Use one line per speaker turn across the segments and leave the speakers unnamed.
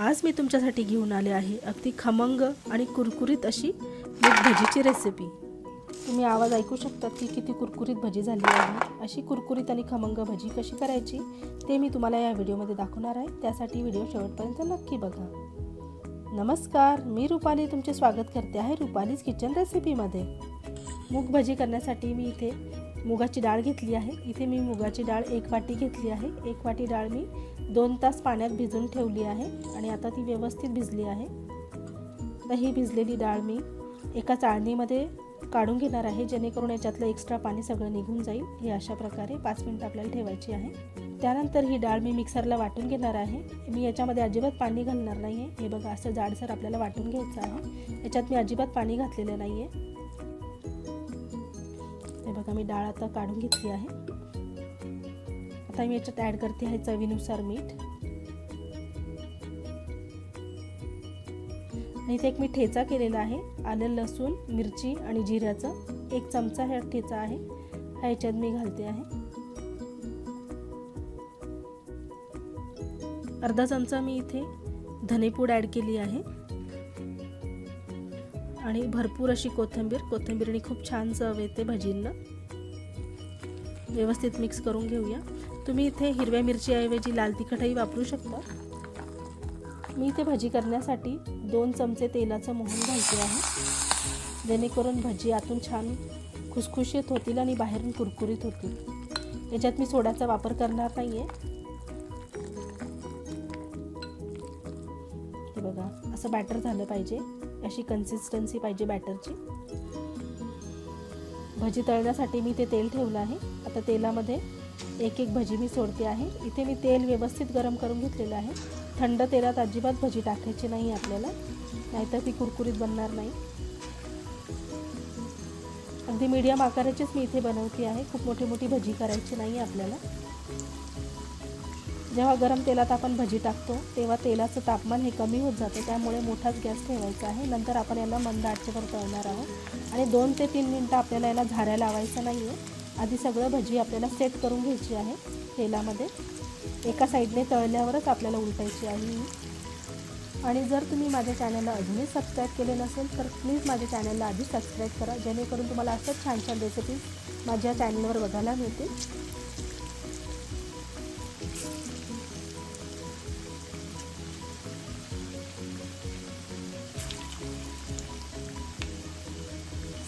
आज मी तुमच्यासाठी घेऊन आले आहे अगदी खमंग आणि कुरकुरीत अशी मूग भजीची रेसिपी तुम्ही आवाज ऐकू शकतात की किती कुरकुरीत भजी झाली आहे. अशी कुरकुरीत आणि खमंग भजी कशी करायची ते मी तुम्हाला या व्हिडिओमध्ये दाखवणार आहे. त्यासाठी व्हिडिओ शेवटपर्यंत नक्की बघा. नमस्कार मी रुपाली तुमचे स्वागत करते आहे रुपालीज किचन रेसिपीमध्ये मूग भजी करण्यासाठी मी इथे मुगाची डाळ घेतली आहे. इथे मी मुगाची डाळ एक वाटी घेतली आहे. एक वाटी डाळ मी दोन तास पाण्यात भिजून ठेवली आहे आणि आता ती व्यवस्थित भिजली आहे. तर ही भिजलेली डाळ मी एका चाळणीमध्ये काढून घेणार आहे जेणेकरून याच्यातलं एक्स्ट्रा पाणी सगळं निघून जाईल. हे अशा प्रकारे पाच मिनटं आपल्याला ठेवायची आहे. त्यानंतर ही डाळ मी मिक्सरला वाटून घेणार आहे. मी याच्यामध्ये अजिबात पाणी घालणार नाही आहे हे बघा असं जाडसर आपल्याला वाटून घ्यायचं आहे. याच्यात मी अजिबात पाणी घातलेलं नाही आहे हे बघा मी डाळ आता काढून घेतली आहे. आता मी याच्यात ॲड करते आहे चवीनुसार मीठ. आणि इथे एक मी ठेचा केलेला आहे. आलं लसूण मिरची आणि जिऱ्याचं एक चमचा हा ठेचा आहे. हा याच्यात मी घालते आहे. अर्धा चमचा मी इथे धनेपूड ॲड केली आहे. आणि भरपूर अशी कोथिंबीर कोथिंबीरने खूप छान चव येते भजींना व्यवस्थित मिक्स करून घेऊया. तुम्ही इथे हिरव्या मिरचीऐवजी लाल तिखटही वापरू शकता. मी इथे भजी करण्यासाठी दोन चमचे तेलाचं मोहन घालते आहे. जेणेकरून भजी आतून छान खुसखुशीत होतील आणि बाहेरून कुरकुरीत होतील. याच्यात मी सोड्याचा वापर करणार नाही आहे बघा असं बॅटर झालं पाहिजे. अशी कन्सिस्टन्सी पाहिजे बॅटरची भजी तळण्यासाठी मी ते तेल ठेवलं आहे. आता तेलामध्ये एक एक भजी मी सोडते आहे. इथे मी तेल व्यवस्थित गरम करून घेतलेलं आहे. थंड तेलात अजिबात भजी टाकायची नाही आपल्याला. नाहीतर ती कुरकुरीत बनणार नाही. अगदी मीडियम आकाराचीच मी इथे बनवते आहे. खूप मोठी मोठी भजी करायची नाही आपल्याला. जेव्हा गरम तेलात आपण भजी टाकतो तेव्हा तेलाचं तापमान हे कमी होत जातं. त्यामुळे मोठाच गॅस ठेवायचा आहे. नंतर आपण याला मंद आचेवर तळणार आहोत. आणि दोन ते तीन मिनटं आपल्याला याला झाऱ्या लावायचं नाही आहे आधी सगळं भजी आपल्याला सेट करून घ्यायची आहे तेलामध्ये. एका साईडने तळल्यावरच आपल्याला उलटायची आहे. आणि जर तुम्ही माझ्या चॅनलला अजूनही सबस्क्राईब केले नसेल तर प्लीज माझ्या चॅनलला आधी सबस्क्राईब करा जेणेकरून तुम्हाला असंच छान छान रेसिपीज माझ्या चॅनलवर बघायला मिळतील.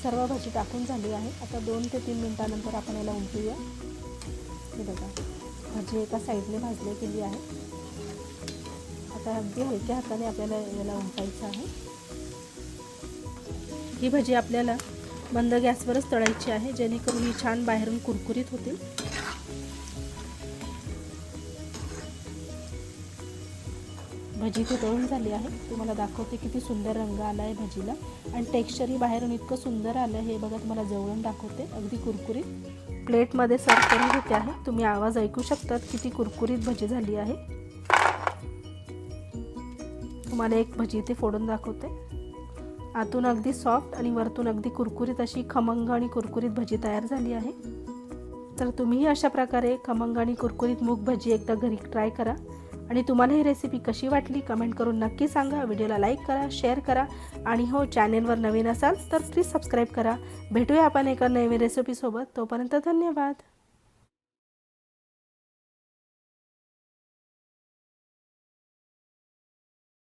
सर्व भाजी टाकून झाली आहे. आता दोन ते तीन मिनटानंतर आपण याला उमटूया. हे बघा भाजी एका साईडने भाजली गेली आहे. आता अगदी हलक्या हाताने आपल्याला याला उमटायचं आहे. ही भाजी आपल्याला बंद गॅसवरच तळायची आहे जेणेकरून ही छान बाहेरून कुरकुरीत होतील भजी ती तळून झाली आहे. तुम्हाला दाखवते किती सुंदर रंग आला आहे भजीला. आणि टेक्स्चरही बाहेरून इतकं सुंदर आलं हे बघा तुम्हाला जवळून दाखवते. अगदी कुरकुरीत प्लेटमध्ये सर्व करून घेते आहे. तुम्ही आवाज ऐकू शकतात किती कुरकुरीत भजी झाली आहे. तुम्हाला एक भजी ते फोडून दाखवते. आतून अगदी सॉफ्ट आणि वरतून अगदी कुरकुरीत अशी खमंग आणि कुरकुरीत भजी तयार झाली आहे. तर तुम्हीही अशा प्रकारे खमंग आणि कुरकुरीत मूग भजी एकदा घरी ट्राय करा. आणि तुम्हाला ही रेसिपी कशी वाटली कमेंट करून नक्की सांगा. व्हिडिओला लाईक करा शेअर करा. आणि हो चॅनेलवर नवीन असाल तर प्लीज सबस्क्राईब करा. भेटूया आपण एका नवीन रेसिपीसोबत तोपर्यंत धन्यवाद.